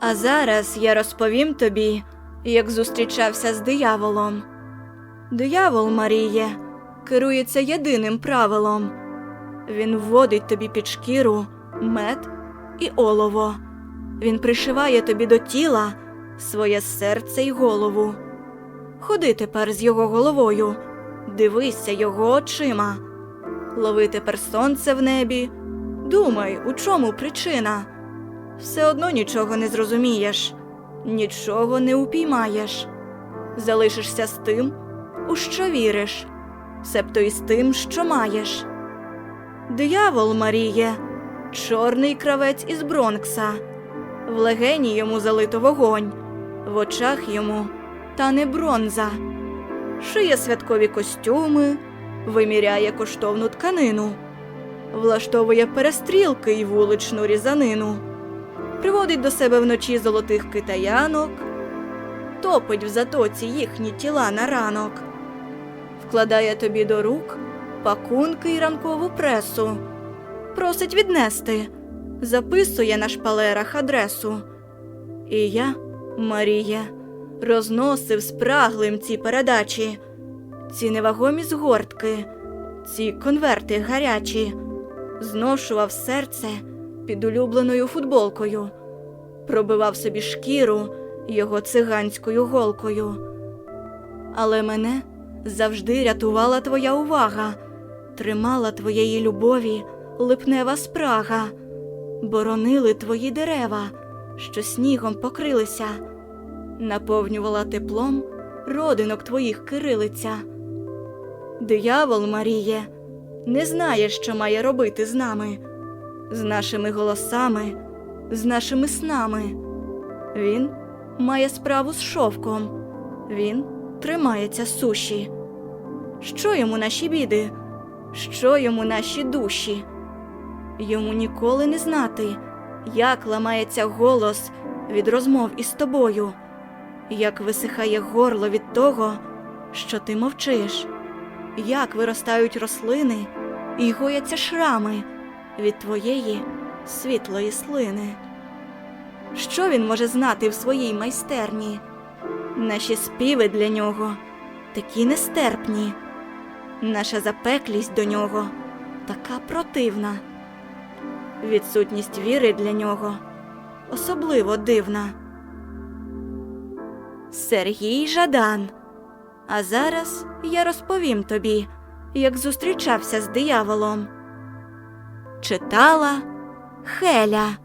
А зараз я розповім тобі, як зустрічався з дияволом. Диявол, Маріє, керується єдиним правилом. Він вводить тобі під шкіру мед і олово. Він пришиває тобі до тіла своє серце й голову. Ходи тепер з його головою, дивися його очима. Лови тепер сонце в небі. Думай, у чому причина. Все одно нічого не зрозумієш, нічого не упіймаєш. Залишишся з тим, у що віриш, себто із тим, що маєш. Диявол Маріє, чорний кравець із Бронкса, в легені йому залито вогонь, в очах йому та не бронза, шиє святкові костюми, виміряє коштовну тканину, влаштовує перестрілки й вуличну різанину, приводить до себе вночі золотих китаянок, топить в затоці їхні тіла на ранок, вкладає тобі до рук пакунки й ранкову пресу, просить віднести, записує на шпалерах адресу. І я, Марія, розносив спраглим ці передачі, ці невагомі згортки, ці конверти гарячі, зношував серце під улюбленою футболкою, пробивав собі шкіру його циганською голкою. Але мене завжди рятувала твоя увага, тримала твоєї любові липнева спрага, боронили твої дерева, що снігом покрилися, наповнювала теплом родинок твоїх кирилиця. Диявол Маріє не знає, що має робити з нами, з нашими голосами, з нашими снами. Він має справу з шовком, він тримається суші. Що йому наші біди? Що йому наші душі? Йому ніколи не знати, як ламається голос від розмов із тобою, як висихає горло від того, що ти мовчиш, як виростають рослини і гояться шрами від твоєї світлої слини. Що він може знати в своїй майстерні? Наші співи для нього такі нестерпні, наша запеклість до нього така противна, відсутність віри для нього особливо дивна. Сергій Жадан. А зараз я розповім тобі, як зустрічався з дияволом. Читала Хеля.